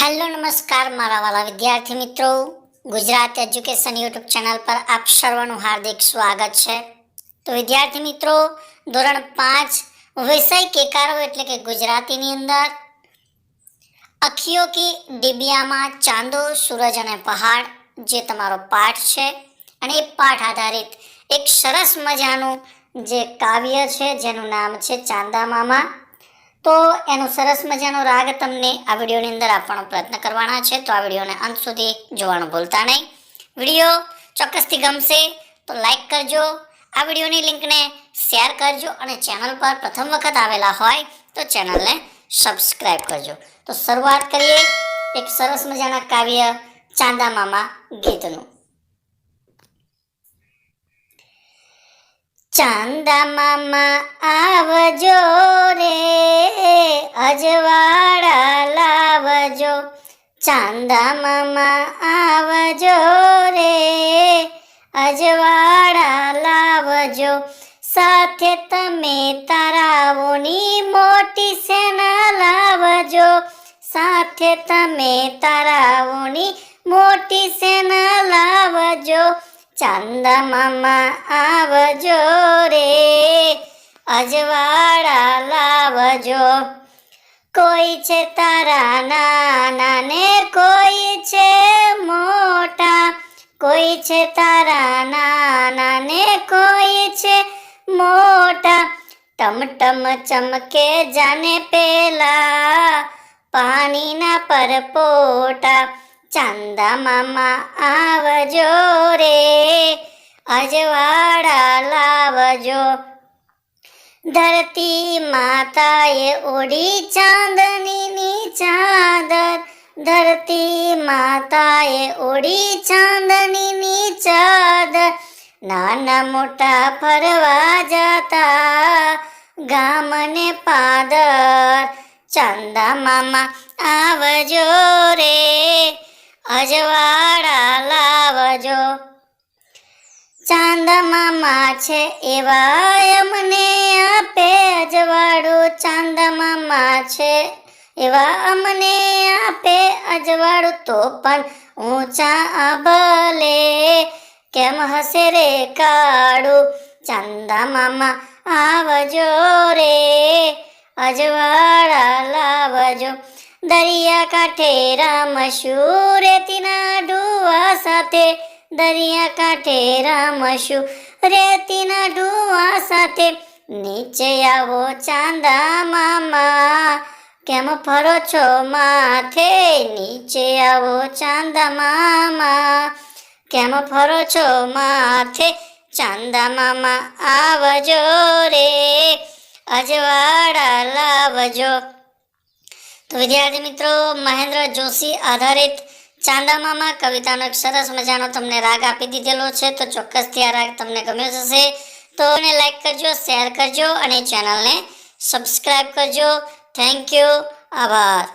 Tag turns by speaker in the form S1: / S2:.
S1: Hello, નમસ્કાર મારા વાલા વિદ્યાર્થી મિત્રો. ગુજરાત એજ્યુકેશન યુટ્યુબ ચેનલ પર આપ સર્વનું હાર્દિક સ્વાગત છે. તો વિદ્યાર્થી મિત્રો, ધોરણ પાંચ, વિષય કેકારો એટલે કે ગુજરાતીની અંદર. અખીઓ કી ડિબિયામાં ચાંદો, સૂરજ અને પહાડ જે તમારો પાઠ છે. અને એ પાઠ આધારિત એક સરસ મજાનું જે કાવ્ય છે, જેનું નામ છે ચાંદા મામા. તો એનો સરસ મજાનો રાગ તમને આ વિડીયોની અંદર આપવાનો પ્રયત્ન કરવાના છે. તો આ વિડીયોને અંત સુધી જોવાનું ભૂલતા નહીં. વીડિયો ચોક્કસથી ગમશે તો લાઈક કરજો. આ વિડીયોની લિંકને શેર કરજો અને ચેનલ પર પ્રથમ વખત આવેલા હોય તો ચેનલને સબસ્ક્રાઈબ કરજો. તો શરૂઆત કરીએ એક સરસ મજાના કાવ્ય ચાંદા મામા ગીતનું. ચાંદા મામા આવજો રે, અજવાળા લાવજો. ચાંદા મામા આવજો રે, અજવાળા લાવજો. સાથે તમે તારાઓની મોટી સેના લાવજો. સાથે તમે તારાઓની મોટી સેના લાવજો. ચાંદા આવજો રે, અજવાળા લાવજો. કોઈ છે તારા નાના ને કોઈ છે મોટા. કોઈ છે તારા નાના ને કોઈ છે મોટા. ટમટમ ચમકે જાને પેલા, પાણીના પરપોટા. ચાંદા મામા આવજો રે અજવાળા લાવજો ધરતી માતાએ ઓઢી ચાંદનીની ચાદર ધરતી માતાએ ઓઢી ચાંદનીની ચાદર નાના મોટા ફરવા જતા ગામને પાદર ચાંદા મામા આવજો રે અજવાળા લાવજો. ચાંદમામા છે એવા અમને આપે, અજવાળું ચાંદમામા છે એવા અમને આપે. અજવાળું તો પણ ઊંચા ભલે, કેમ હસે રે કાળું? ચાંદમામા આવજો રે, અજવાળા લાવજો. દરિયા કાંઠે રામશું રેતીના ડુવા સાથે? દરિયા કાંઠે રામશું રેતીના ડુવા સાથે? નીચે આવો ચાંદા મામા, કેમ ફરો છો માથે? નીચે આવો ચાંદા મામા, કેમ ફરો છો માથે? ચાંદા મામા, આવજો રે, અજવાળા લાવજો. તો વિદ્યાર્થી મિત્રો, મહેન્દ્ર જોશી આધારિત ચાંદામામાં કવિતાનો એક સરસ મજાનો તમને રાગ આપી દીધેલો છે. તો ચોક્કસથી આ રાગ તમને ગમ્યો હશે. તો એને લાઈક કરજો શેર કરજો અને ચેનલને સબસ્ક્રાઈબ કરજો. થેન્ક યુ આભાર.